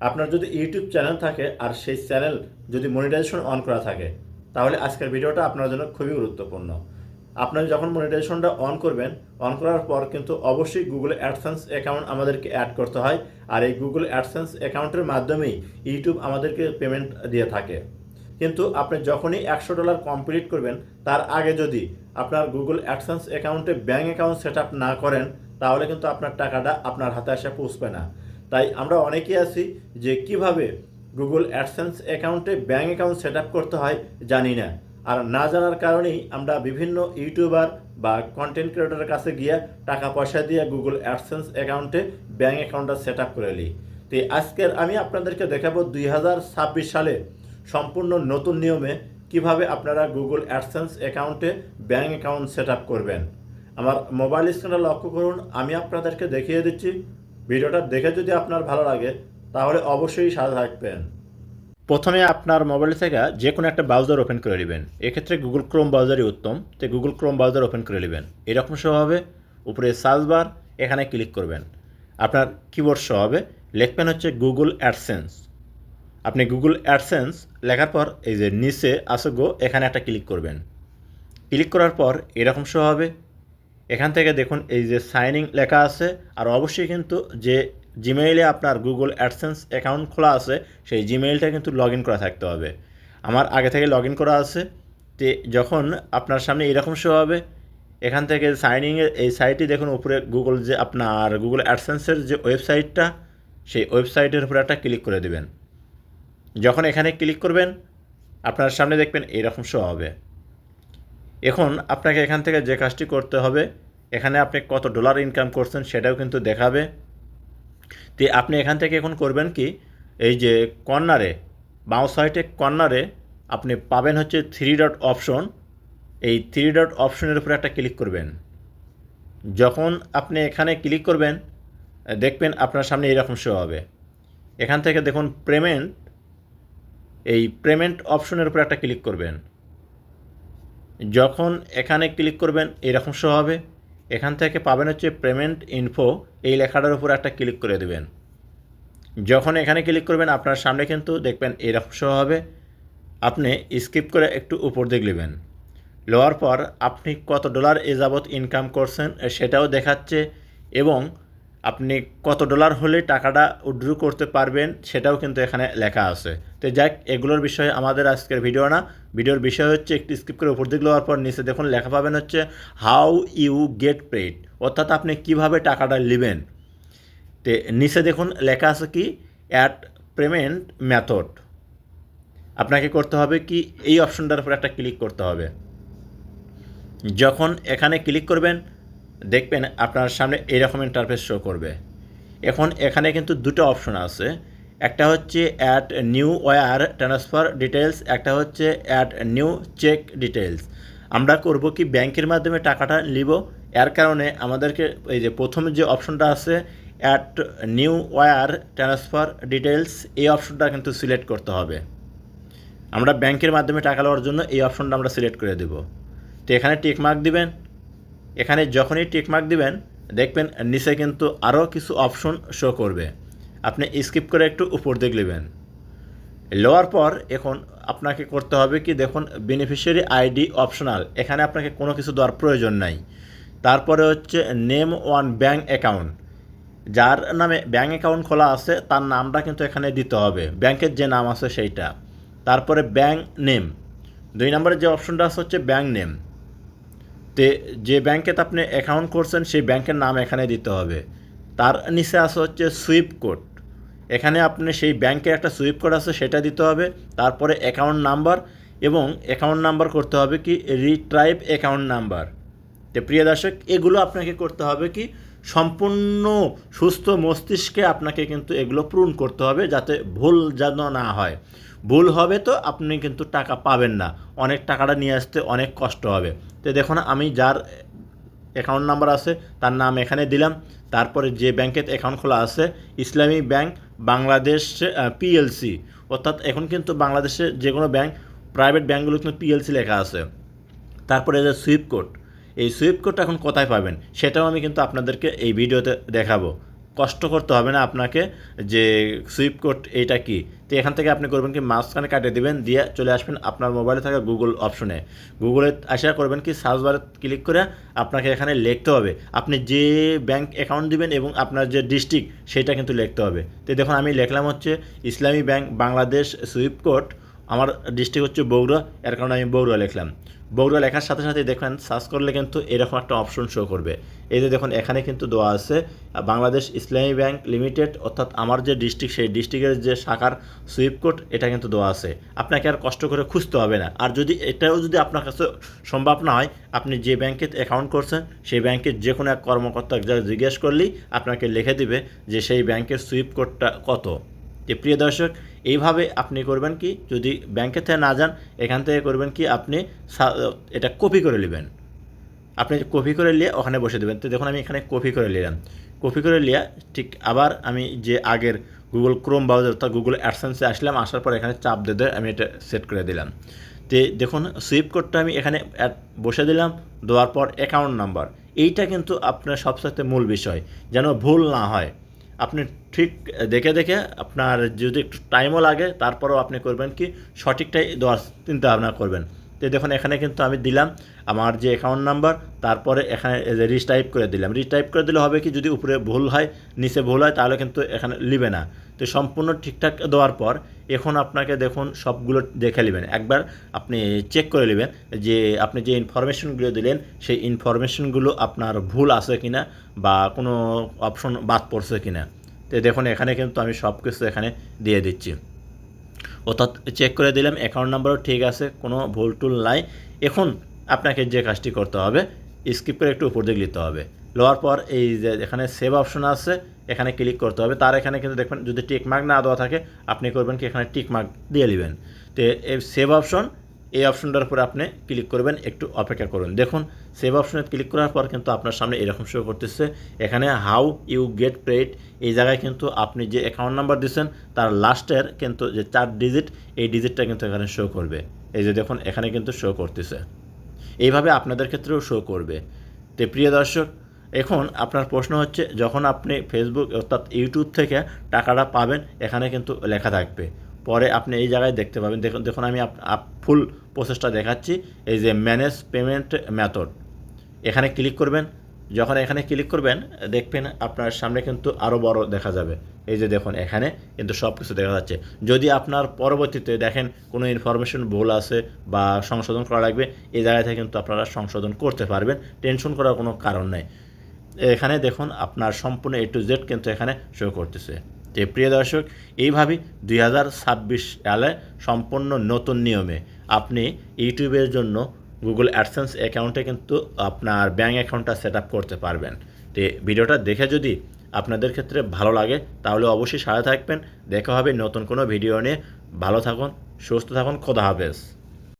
আপনার যদি YouTube channel থাকে আর সেই চ্যানেল যদি মনিটাইজেশন অন করা থাকে, তাহলে আজকের ভিডিওটা আপনার জন্য খুবই গুরুত্বপূর্ণ। আপনারা যখন মনিটাইজেশনটা অন করবেন অন করার পর কিন্তু অবশ্যই গুগল অ্যাডসেন্স অ্যাকাউন্ট আমাদেরকে অ্যাড করতে হয়। আর এই গুগল অ্যাডসেন্স অ্যাকাউন্টের মাধ্যমেই ইউটিউব আমাদেরকে পেমেন্ট দিয়ে থাকে। কিন্তু আপনি যখনই একশো ডলার কমপ্লিট করবেন, তার আগে যদি আপনার গুগল অ্যাডসেন্স অ্যাকাউন্টে ব্যাঙ্ক অ্যাকাউন্ট সেট না করেন, তাহলে কিন্তু আপনার টাকাটা আপনার হাতে এসে পৌঁছবে না। তাই আমরা অনেকেই আছি যে কীভাবে গুগল অ্যাডসেন্স অ্যাকাউন্টে ব্যাঙ্ক অ্যাকাউন্ট সেট করতে হয় জানি না। আর না জানার কারণেই আমরা বিভিন্ন ইউটিউবার বা কন্টেন্ট ক্রিয়েটরের কাছে গিয়ে টাকা পয়সা দিয়ে গুগল অ্যাডসেন্স অ্যাকাউন্টে ব্যাঙ্ক অ্যাকাউন্টটা সেট আপ করে নিই। তো আজকের আমি আপনাদেরকে দেখাবো দুই হাজার ছাব্বিশ সালে সম্পূর্ণ নতুন নিয়মে কীভাবে আপনারা গুগল অ্যাডসেন্স অ্যাকাউন্টে ব্যাঙ্ক অ্যাকাউন্ট সেট করবেন। আমার মোবাইল স্ক্রিনে লক্ষ্য করুন, আমি আপনাদেরকে দেখিয়ে দিচ্ছি। ভিডিওটা দেখে যদি আপনার ভালো লাগে, তাহলে অবশ্যই সাথে থাকবেন। প্রথমে আপনার মোবাইল থেকে যে কোনো একটা ব্রাউজার ওপেন করে নেবেন। এক্ষেত্রে গুগল ক্রোম ব্রাউজারই উত্তম। তো গুগল ক্রোম ব্রাউজার ওপেন করে নেবেন। এরকম সহ হবে। উপরে সার্চ বার এখানে ক্লিক করবেন। আপনার কিবোর্ড সহ হবে। লিখবেন হচ্ছে গুগল অ্যাডসেন্স আপনি গুগল অ্যাডসেন্স লেখার পর এই যে নিচে আসো গো, এখানে একটা ক্লিক করবেন। ক্লিক করার পর এরকম শো হবে। এখান থেকে দেখুন এই যে সাইনিং লেখা আছে, আর অবশ্যই কিন্তু যে জিমেইলে আপনার গুগল অ্যাডসেন্স অ্যাকাউন্ট খোলা আছে, সেই জিমেইলটা কিন্তু লগ ইন করা থাকতে হবে। আমার আগে থেকে লগ ইন করা আছে, তে যখন আপনার সামনে এরকম শো হবে, এখান থেকে সাইনিংয়ের এই সাইটটি দেখুন উপরে গুগল যে আপনার গুগল অ্যাডসেন্সের যে ওয়েবসাইটটা সেই ওয়েবসাইটের উপরে একটা ক্লিক করে দেবেন। যখন এখানে ক্লিক করবেন, আপনার সামনে দেখবেন এরকম শো হবে। এখন আপনাকে এখান থেকে যে কাজটি করতে হবে, এখানে আপনি কত ডলার ইনকাম করছেন সেটাও কিন্তু দেখাবে। তো আপনি এখান থেকে এখন করবেন কি, এই যে কর্নারে বাঁ সাইডে কর্নারে আপনি পাবেন হচ্ছে থ্রি ডট অপশন এই থ্রি ডট অপশনের উপরে একটা ক্লিক করবেন। যখন আপনি এখানে ক্লিক করবেন, দেখবেন আপনার সামনে এরকম শো হবে। এখান থেকে দেখুন পেমেন্ট এই পেমেন্ট অপশনের উপরে একটা ক্লিক করবেন। যখন এখানে ক্লিক করবেন, এরকম শো হবে। এখান থেকে পাবেন হচ্ছে পেমেন্ট ইনফো এই লেখাটার উপর একটা ক্লিক করে দেবেন। যখন এখানে ক্লিক করবেন, আপনার সামনে কিন্তু দেখবেন এরকম শো হবে। আপনি স্কিপ করে একটু উপর দিক নেবেন। লওয়ার পর আপনি কত ডলার এ যাবৎ ইনকাম করছেন, সেটাও দেখাচ্ছে এবং আপনি কত ডলার হলে টাকাটা উইথড্র করতে পারবেন, সেটাও কিন্তু এখানে লেখা আছে। তো যাক, এগুলোর বিষয়ে আমাদের আজকের ভিডিও না। ভিডিওর বিষয় হচ্ছে, একটু স্কিপ করে উপর দিক লওয়ার পর নিচে দেখুন, লেখা পাবেন হচ্ছে হাউ ইউ গেট পেড অর্থাৎ আপনি কীভাবে টাকাটা নেবেন। তে নিচে দেখুন, লেখা আছে কি অ্যাট পেমেন্ট মেথড আপনাকে করতে হবে কি, এই অপশনটার উপর একটা ক্লিক করতে হবে। যখন এখানে ক্লিক করবেন, দেখবেন আপনার সামনে এরকম ইন্টারফেস শো করবে। এখন এখানে কিন্তু দুটো অপশন আছে। একটা হচ্ছে add new wire transfer details একটা হচ্ছে অ্যাট নিউ চেক ডিটেলস আমরা করব কি ব্যাংকের মাধ্যমে টাকাটা নিব, এর কারণে আমাদেরকে এই যে প্রথম যে অপশনটা আছে add new wire transfer details এই অপশনটা কিন্তু সিলেক্ট করতে হবে। আমরা ব্যাংকের মাধ্যমে টাকা নেওয়ার জন্য এই অপশনটা আমরা সিলেক্ট করে দেব। তো এখানে টিক মার্ক দিবেন। এখানে যখনই টিক মার্ক দিবেন, দেখবেন নিচে কিন্তু আরও কিছু অপশন শো করবে। আপনি স্কিপ করে একটু উপর দিক নেবেন। লোয়ার পর এখন আপনাকে করতে হবে কি, দেখুন বেনিফিশিয়ারি আইডি অপশনাল এখানে আপনাকে কোনো কিছু দেওয়ার প্রয়োজন নাই। তারপরে হচ্ছে নেম ওয়ান ব্যাঙ্ক অ্যাকাউন্ট যার নামে ব্যাঙ্ক অ্যাকাউন্ট খোলা আছে, তার নামটা কিন্তু এখানে দিতে হবে, ব্যাংকের যে নাম আছে সেইটা। তারপরে ব্যাঙ্ক নেম দুই নম্বরে যে অপশনটা আছে হচ্ছে ব্যাঙ্ক নেম তে যে ব্যাংকেতে আপনি অ্যাকাউন্ট করছেন, সেই ব্যাংকের নাম এখানে দিতে হবে। তার নিচে আছে হচ্ছে সুইপ কোড। এখানে আপনি সেই ব্যাংকের একটা সুইপ কোড আছে, সেটা দিতে হবে, তারপরে অ্যাকাউন্ট নাম্বার এবং অ্যাকাউন্ট নাম্বার করতে হবে কি, রিট্রাইভ অ্যাকাউন্ট নাম্বার। তো প্রিয় দর্শক, এগুলো আপনাকে করতে হবে কি, সম্পূর্ণ সুস্থ মস্তিষ্কে আপনাকে কিন্তু এগুলো পূরণ করতে হবে যাতে ভুল যেন না হয়। ভুল হবে তো আপনি কিন্তু টাকা পাবেন না, অনেক টাকাটা নিয়ে আসতে অনেক কষ্ট হবে। তো দেখুন, আমি যার অ্যাকাউন্ট নাম্বার আছে, তার নাম এখানে দিলাম। তারপরে যে ব্যাংকে অ্যাকাউন্ট খোলা আছে, ইসলামী ব্যাংক বাংলাদেশ পিএলসি অর্থাৎ এখন কিন্তু বাংলাদেশে যে কোনো ব্যাংক প্রাইভেট ব্যাঙ্কগুলো কিন্তু পিএলসি লেখা আছে। তারপরে যে সুইপ কোড এই সুইপ কোডটা এখন কোথায় পাবেন, সেটাও আমি কিন্তু আপনাদেরকে এই ভিডিওতে দেখাবো। কষ্ট করতে হবে না আপনাকে যে সুইপ কোড এইটা কি। তো এখান থেকে আপনি করবেন কি মাঝখানে কাটিয়ে দিবেন, দিয়ে চলে আসবেন আপনার মোবাইলে থাকা গুগল অপশনে। গুগলে আসা করবেন কি সার্চ বারে ক্লিক করে আপনাকে এখানে লিখতে হবে। আপনি যে ব্যাংক অ্যাকাউন্ট দিবেন এবং আপনার যে ডিস্ট্রিক্ট সেটা কিন্তু লিখতে হবে। তো দেখুন, আমি লিখলাম হচ্ছে Islami bank Bangladesh swift code. আমার ডিস্ট্রিক্ট হচ্ছে বগুড়া, এর কারণে আমি বগুড়া লিখলাম। বগুড়া লেখার সাথে সাথে দেখবেন সার্চ করলে কিন্তু এরকম একটা অপশন শো করবে। এই যে দেখুন, এখানে কিন্তু দেওয়া আছে বাংলাদেশ ইসলামী ব্যাংক লিমিটেড, অর্থাৎ আমার যে ডিস্ট্রিক্ট সেই ডিস্ট্রিক্টের যে শাখার সুইপ কোড এটা কিন্তু দেওয়া আছে। আপনাকে আর কষ্ট করে খুঁজতে হবে না। আর যদি, এটাও যদি আপনার কাছে সম্ভব না হয়, আপনি যে ব্যাংকে অ্যাকাউন্ট করছেন, সেই ব্যাংকের যে কোনো এক কর্মকর্তা জিজ্ঞেস করলেই আপনাকে লিখে দিবে যে সেই ব্যাংকের সুইপ কোডটা কত। যে প্রিয় দর্শক, এইভাবে আপনি করবেন কি? যদি ব্যাংকের থেকে না যান, এখান থেকে করবেন কি? আপনি এটা কপি করে নেবেন। আপনি কপি করে নিয়ে ওখানে বসে দেবেন। তো দেখুন, আমি এখানে কপি করে নিলাম। কপি করে নিয়ে ঠিক আবার আমি যে আগের গুগল ক্রোম ব্রাউজার অর্থাৎ গুগল অ্যাডসেন্সে আসলাম, আসার পর এখানে চাপ দিয়ে আমি এটা সেট করে দিলাম। তো দেখুন সুইপ কোডটা আমি এখানে বসে দিলাম, দেওয়ার পর অ্যাকাউন্ট নাম্বার এইটা কিন্তু আপনার সবসাথে মূল বিষয়। যেন ভুল না হয়। আপনি ঠিক দেখে দেখে আপনার যদি একটু টাইমও লাগে, তারপরেও আপনি করবেন কি, সঠিকটাই দেওয়ার চিন্তা ভাবনা করবেন। তো দেখুন, এখানে কিন্তু আমি দিলাম আমার যে অ্যাকাউন্ট নাম্বার তারপরে এখানে রিটাইপ করে দিলাম। রিটাইপ করে দিলে হবে কি, যদি উপরে ভুল হয়, নিচে ভুল হয়, তাহলে কিন্তু এখানে লিবে না। তো সম্পূর্ণ ঠিকঠাক দেওয়ার পর এখন আপনাকে দেখুন, সবগুলো দেখে নেবেন একবার আপনি চেক করে নেবেন যে আপনি যে ইনফরমেশনগুলো দিলেন, সেই ইনফরমেশনগুলো আপনার ভুল আছে কিনা বা কোনো অপশন বাদ পড়ছে কিনা। তো দেখুন, এখানে কিন্তু আমি সব কিছু এখানে দিয়ে দিচ্ছি। অর্থাৎ চেক করে দিলাম অ্যাকাউন্ট নাম্বারও ঠিক আছে, কোনো ভুল টুল নাই। এখন আপনাকে যে কাজটি করতে হবে স্কিপ করে একটু উপর দিকে নিতে হবে। লওয়ার পর এই যে এখানে সেভ অপশন আছে, এখানে ক্লিক করতে হবে। তার এখানে কিন্তু দেখবেন যদি টিক মার্ক না দেওয়া থাকে, আপনি করবেন কি এখানে টিক মার্ক দিয়ে নেবেন তো এই সেভ অপশন এই অপশনটার উপরে আপনি ক্লিক করবেন, একটু অপেক্ষা করুন। দেখুন সেভ অপশনে ক্লিক করার পর কিন্তু আপনার সামনে এরকম শো করতেছে। এখানে হাউ ইউ গেট পেড এই জায়গায় কিন্তু আপনি যে অ্যাকাউন্ট নাম্বার দিচ্ছেন তার লাস্টের কিন্তু যে চার ডিজিট এই ডিজিটটা কিন্তু এখানে শো করবে। এই যে দেখুন, এখানে কিন্তু শো করতেছে। এইভাবে আপনাদের ক্ষেত্রেও শো করবে। তো প্রিয় দর্শক, এখন আপনার প্রশ্ন হচ্ছে, যখন আপনি ফেসবুক অর্থাৎ ইউটিউব থেকে টাকাটা পাবেন, এখানে কিন্তু লেখা থাকবে। পরে আপনি এই জায়গায় দেখতে পাবেন। দেখুন দেখুন আমি ফুল প্রসেসটা দেখাচ্ছি। এই যে ম্যানেজ পেমেন্ট মেথড এখানে ক্লিক করবেন। যখন এখানে ক্লিক করবেন, দেখবেন আপনার সামনে কিন্তু আরও বড় দেখা যাবে। এই যে দেখুন, এখানে কিন্তু সব কিছু দেখা যাচ্ছে। যদি আপনার পরবর্তীতে দেখেন কোনো ইনফরমেশন ভুল আছে বা সংশোধন করা লাগবে, এই জায়গা থেকে কিন্তু আপনারা সংশোধন করতে পারবেন। টেনশন করার কোনো কারণ নেই। এখানে দেখুন, আপনার সম্পূর্ণ এ টু জেড কিন্তু এখানে শো করতেছে। যে প্রিয় দর্শক এইভাবেই দুই হাজার ছাব্বিশ সালে সম্পূর্ণ নতুন নিয়মে আপনি ইউটিউবের জন্য গুগল অ্যাডসেন্স অ্যাকাউন্টে কিন্তু আপনার ব্যাঙ্ক অ্যাকাউন্টটা সেট আপ করতে পারবেন। তো ভিডিওটা দেখে যদি আপনাদের ক্ষেত্রে ভালো লাগে, তাহলে অবশ্যই সাথে থাকবেন। দেখা হবে নতুন কোনো ভিডিও নিয়ে। ভালো থাকুন, সুস্থ থাকুন, খোদা হাফেজ।